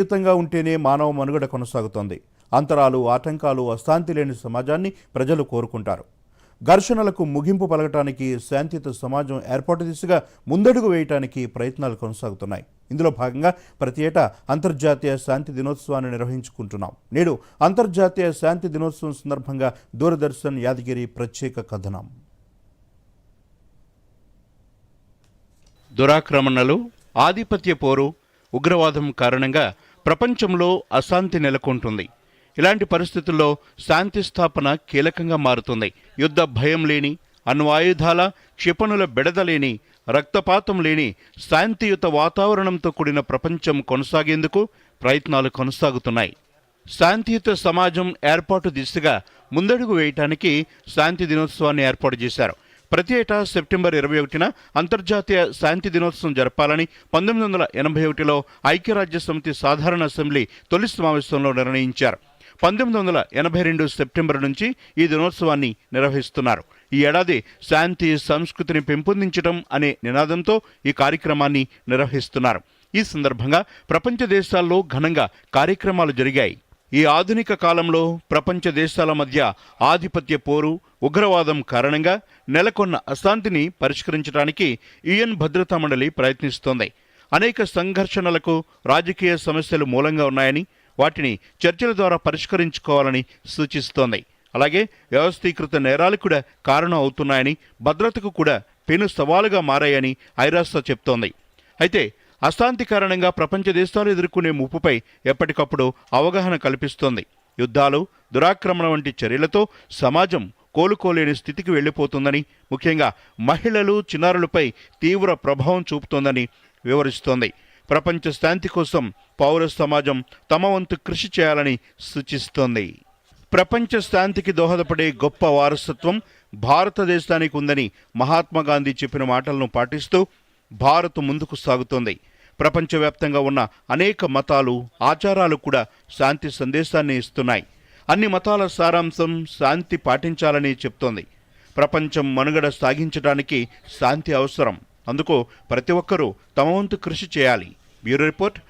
శాంతియుతంగా ఉంటేనే మానవ మనుగడ కొనసాగుతోంది. అంతరాలు ఆటంకాలు అశాంతి లేని సమాజాన్ని ప్రజలు కోరుకుంటారు. ఘర్షణలకు ముగింపు పలకటానికి శాంతియుత సమాజం ఏర్పాటు దిశగా ముందడుగు వేయటానికి ప్రయత్నాలు కొనసాగుతున్నాయి. ఇందులో భాగంగా ప్రతి ఏటా అంతర్జాతీయ శాంతి దినోత్సవాన్ని నిర్వహించుకుంటున్నాం. నేడు అంతర్జాతీయ శాంతి దినోత్సవం సందర్భంగా దూరదర్శన్ యాదగిరి ప్రత్యేక కథనం. దురాక్రమణలు ఆధిపత్య పోరు ఉగ్రవాదం కారణంగా ప్రపంచంలో అశాంతి నెలకొంటుంది. ఇలాంటి పరిస్థితుల్లో శాంతి స్థాపన కీలకంగా మారుతుంది. యుద్ధ భయం లేని అణ్వాయుధాల క్షిపణుల బిడదలేని రక్తపాతం లేని శాంతియుత వాతావరణంతో కూడిన ప్రపంచం కొనసాగేందుకు ప్రయత్నాలు కొనసాగుతున్నాయి. శాంతియుత సమాజం ఏర్పాటు దిశగా ముందడుగు వేయటానికి శాంతి దినోత్సవాన్ని ఏర్పాటు చేశారు. ప్రతి ఏటా సెప్టెంబర్ ఇరవై ఒకటిన అంతర్జాతీయ శాంతి దినోత్సవం జరపాలని పంతొమ్మిది వందల ఎనభై ఒకటిలో ఐక్యరాజ్య సమితి సాధారణ అసెంబ్లీ తొలి సమావేశంలో నిర్ణయించారు. పంతొమ్మిది వందల ఎనభై రెండు సెప్టెంబర్ నుంచి ఈ దినోత్సవాన్ని నిర్వహిస్తున్నారు. ఈ ఏడాది శాంతి సంస్కృతిని పెంపొందించడం అనే నినాదంతో ఈ కార్యక్రమాన్ని నిర్వహిస్తున్నారు. ఈ సందర్భంగా ప్రపంచ దేశాల్లో ఘనంగా కార్యక్రమాలు జరిగాయి. ఈ ఆధునిక కాలంలో ప్రపంచ దేశాల మధ్య ఆధిపత్య పోరు ఉగ్రవాదం కారణంగా నెలకొన్న అశాంతిని పరిష్కరించడానికి యుఎన్ భద్రతా మండలి ప్రయత్నిస్తోంది. అనేక సంఘర్షణలకు రాజకీయ సమస్యలు మూలంగా ఉన్నాయని వాటిని చర్చల ద్వారా పరిష్కరించుకోవాలని సూచిస్తోంది. అలాగే వ్యవస్థీకృత నేరాలు కూడా కారణం అవుతున్నాయని భద్రతకు కూడా పెను సవాలుగా మారాయని ఐరాస చెప్తోంది. అయితే అశాంతి కారణంగా ప్రపంచ దేశాలు ఎదుర్కొనే ముప్పుపై ఎప్పటికప్పుడు అవగాహన కల్పిస్తోంది. యుద్ధాలు దురాక్రమణ వంటి చర్యలతో సమాజం కోలుకోలేని స్థితికి వెళ్ళిపోతుందని ముఖ్యంగా మహిళలు చిన్నారులపై తీవ్ర ప్రభావం చూపుతోందని వివరిస్తోంది. ప్రపంచ శాంతి కోసం పౌర సమాజం తమ వంతు కృషి చేయాలని సూచిస్తోంది. ప్రపంచ శాంతికి దోహదపడే గొప్ప వారసత్వం భారతదేశానికి ఉందని మహాత్మా గాంధీ చెప్పిన మాటలను పాటిస్తూ భారత్ ముందుకు సాగుతోంది. ప్రపంచవ్యాప్తంగా ఉన్న అనేక మతాలు ఆచారాలు కూడా శాంతి సందేశాన్ని ఇస్తున్నాయి. అన్ని మతాల సారాంశం శాంతి పాటించాలని చెప్తోంది. ప్రపంచం మనుగడ సాగించడానికి శాంతి అవసరం. అందుకు ప్రతి ఒక్కరూ తమ వంతు కృషి చేయాలి. Bureau report